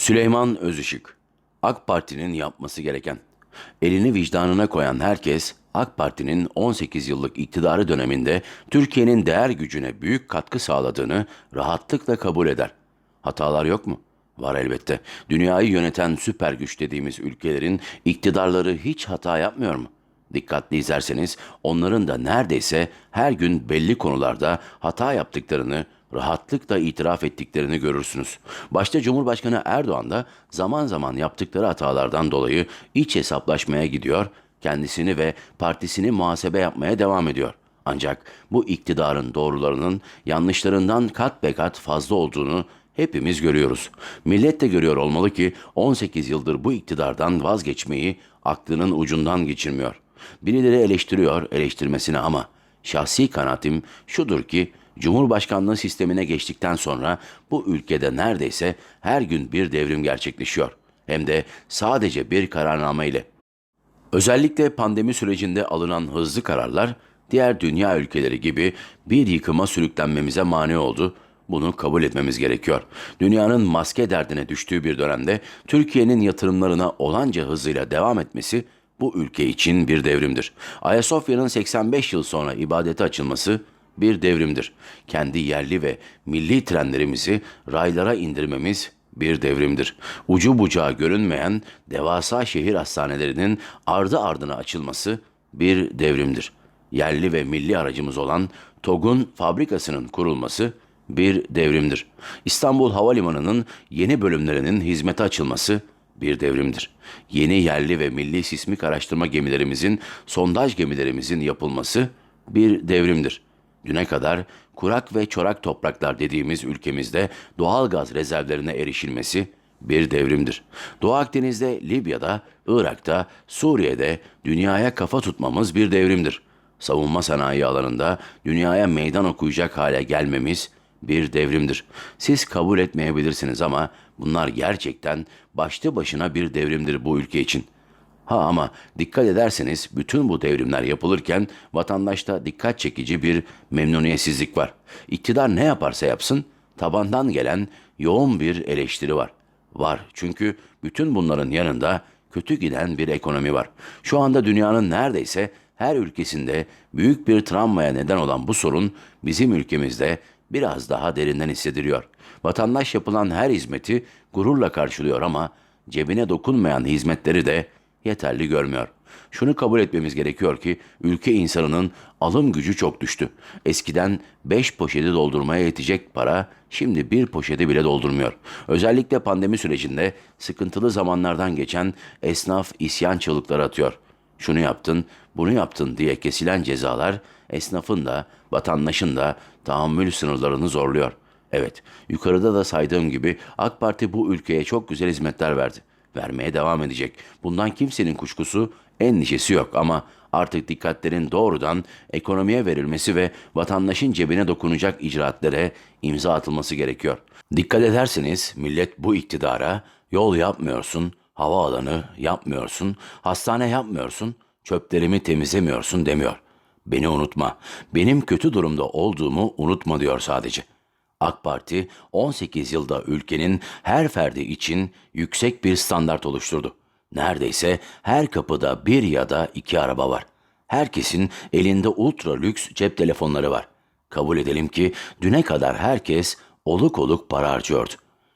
Süleyman Özışık AK Parti'nin yapması gereken. Elini vicdanına koyan herkes AK Parti'nin 18 yıllık iktidarı döneminde Türkiye'nin değer gücüne büyük katkı sağladığını rahatlıkla kabul eder. Hatalar yok mu? Var elbette. Dünyayı yöneten süper güç dediğimiz ülkelerin iktidarları hiç hata yapmıyor mu? Dikkatli izlerseniz onların da neredeyse her gün belli konularda hata yaptıklarını rahatlıkla itiraf ettiklerini görürsünüz. Başta Cumhurbaşkanı Erdoğan da zaman zaman yaptıkları hatalardan dolayı iç hesaplaşmaya gidiyor, kendisini ve partisini muhasebe yapmaya devam ediyor. Ancak bu iktidarın doğrularının yanlışlarından kat be kat fazla olduğunu hepimiz görüyoruz. Millet de görüyor olmalı ki 18 yıldır bu iktidardan vazgeçmeyi aklının ucundan geçirmiyor. Birileri eleştiriyor eleştirmesine ama şahsi kanaatim şudur ki Cumhurbaşkanlığı sistemine geçtikten sonra bu ülkede neredeyse her gün bir devrim gerçekleşiyor. Hem de sadece bir kararname ile. Özellikle pandemi sürecinde alınan hızlı kararlar diğer dünya ülkeleri gibi bir yıkıma sürüklenmemize mani oldu. Bunu kabul etmemiz gerekiyor. Dünyanın maske derdine düştüğü bir dönemde Türkiye'nin yatırımlarına olanca hızıyla devam etmesi bu ülke için bir devrimdir. Ayasofya'nın 85 yıl sonra ibadete açılması bir devrimdir. Kendi yerli ve milli trenlerimizi raylara indirmemiz bir devrimdir. Ucu bucağı görünmeyen devasa şehir hastanelerinin ardı ardına açılması bir devrimdir. Yerli ve milli aracımız olan TOG'un fabrikasının kurulması bir devrimdir. İstanbul Havalimanı'nın yeni bölümlerinin hizmete açılması bir devrimdir. Yeni yerli ve milli sismik araştırma gemilerimizin, sondaj gemilerimizin yapılması bir devrimdir. Düne kadar kurak ve çorak topraklar dediğimiz ülkemizde doğal gaz rezervlerine erişilmesi bir devrimdir. Doğu Akdeniz'de, Libya'da, Irak'ta, Suriye'de dünyaya kafa tutmamız bir devrimdir. Savunma sanayi alanında dünyaya meydan okuyacak hale gelmemiz bir devrimdir. Siz kabul etmeyebilirsiniz ama bunlar gerçekten başlı başına bir devrimdir bu ülke için.'' Ha ama dikkat ederseniz bütün bu devrimler yapılırken vatandaşta dikkat çekici bir memnuniyetsizlik var. İktidar ne yaparsa yapsın tabandan gelen yoğun bir eleştiri var. Var çünkü bütün bunların yanında kötü giden bir ekonomi var. Şu anda dünyanın neredeyse her ülkesinde büyük bir travmaya neden olan bu sorun bizim ülkemizde biraz daha derinden hissediliyor. Vatandaş yapılan her hizmeti gururla karşılıyor ama cebine dokunmayan hizmetleri de yeterli görmüyor. Şunu kabul etmemiz gerekiyor ki ülke insanının alım gücü çok düştü. Eskiden 5 poşeti doldurmaya yetecek para şimdi bir poşeti bile doldurmuyor. Özellikle pandemi sürecinde sıkıntılı zamanlardan geçen esnaf isyan çığlıkları atıyor. Şunu yaptın, bunu yaptın diye kesilen cezalar esnafın da vatandaşın da tahammül sınırlarını zorluyor. Evet, yukarıda da saydığım gibi AK Parti bu ülkeye çok güzel hizmetler verdi vermeye devam edecek. Bundan kimsenin kuşkusu, endişesi yok ama artık dikkatlerin doğrudan ekonomiye verilmesi ve vatandaşın cebine dokunacak icraatlere imza atılması gerekiyor. Dikkat ederseniz millet bu iktidara yol yapmıyorsun, havaalanı yapmıyorsun, hastane yapmıyorsun, çöplerimi temizlemiyorsun demiyor. Beni unutma, benim kötü durumda olduğumu unutma diyor sadece.'' AK Parti 18 yılda ülkenin her ferdi için yüksek bir standart oluşturdu. Neredeyse her kapıda bir ya da iki araba var. Herkesin elinde ultra lüks cep telefonları var. Kabul edelim ki düne kadar herkes oluk oluk para harcıyordu.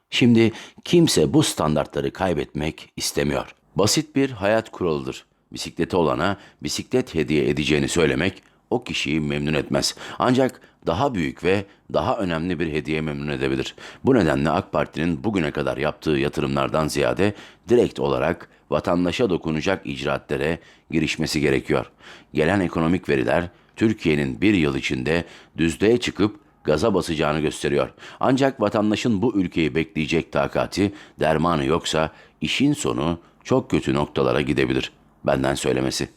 Şimdi kimse bu standartları kaybetmek istemiyor. Basit bir hayat kuralıdır. Bisikleti olana bisiklet hediye edeceğini söylemek o kişiyi memnun etmez. Ancak daha büyük ve daha önemli bir hediye memnun edebilir. Bu nedenle AK Parti'nin bugüne kadar yaptığı yatırımlardan ziyade direkt olarak vatandaşa dokunacak icraatlere girişmesi gerekiyor. Gelen ekonomik veriler Türkiye'nin bir yıl içinde düzlüğe çıkıp gaza basacağını gösteriyor. Ancak vatandaşın bu ülkeyi bekleyecek takati, dermanı yoksa işin sonu çok kötü noktalara gidebilir. Benden söylemesi.